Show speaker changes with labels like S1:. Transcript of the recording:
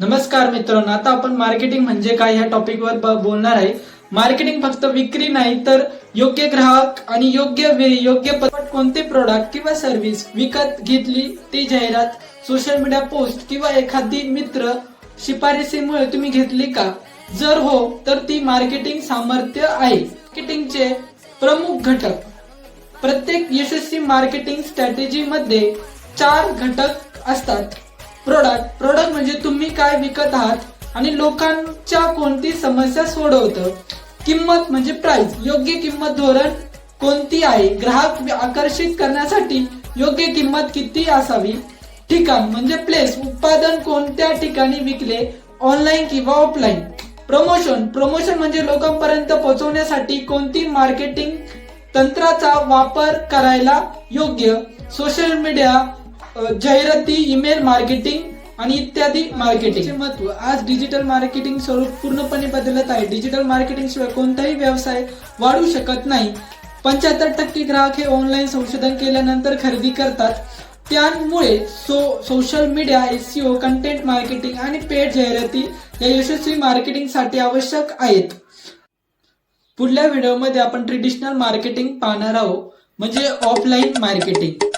S1: नमस्कार मित्रांनो आता आपण मार्केटिंग म्हणजे काय या टॉपिकवर बोलणार आहे. मार्केटिंग फक्त विक्री नाही तर योग्य ग्राहक आणि योग्य वेळी योग्य पद्धत कोणते प्रोडक्ट किंवा सर्व्हिस विकत घेतली ती जाहिरात सोशल मीडिया पोस्ट किंवा एखादी मित्र शिफारसीमुळे तुम्ही घेतली का? जर हो तर ती मार्केटिंग सामर्थ्य आहे. मार्केटिंगचे प्रमुख घटक. प्रत्येक यशस्वी मार्केटिंग स्ट्रॅटेजी मध्ये चार घटक असतात. प्रोडक्ट प्रोडक्ट म्हणजे तुम्ही काय विकत आहात आणि लोकांच्या कोणती समस्या सोडवतं. किंमत म्हणजे प्राइस योग्य किंमत धोरण कोणती आहे? ग्राहक आकर्षित करण्यासाठी योग्य किंमत किती असावी? ठिकाण म्हणजे प्लेस उत्पादन कोणत्या ठिकाणी विकले? ऑनलाईन किंवा ऑफलाईन प्रमोशन प्रमोशन म्हणजे लोकांपर्यंत पोहोचवण्यासाठी कोणती मार्केटिंग तंत्राचा वापर करायला योग्य? सोशल मीडिया जाहिराती ईमेल मार्केटिंग आणि इत्यादी मार्केटिंग. महत्त्व. आज डिजिटल मार्केटिंग स्वरूप पूर्णपणे बदलत आहे. डिजिटल मार्केटिंग शिवाय कोणताही व्यवसाय वाढू शकत नाही. पंच्याहत्तर टक्के ग्राहक हे ऑनलाईन संशोधन केल्यानंतर खरेदी करतात. त्यामुळे so social media SEO content marketing आणि पेड जाहिराती या यशस्वी मार्केटिंगसाठी आवश्यक आहेत. पुढल्या व्हिडिओमध्ये आपण ट्रेडिशनल मार्केटिंग पाहणार आहोत म्हणजे ऑफलाईन मार्केटिंग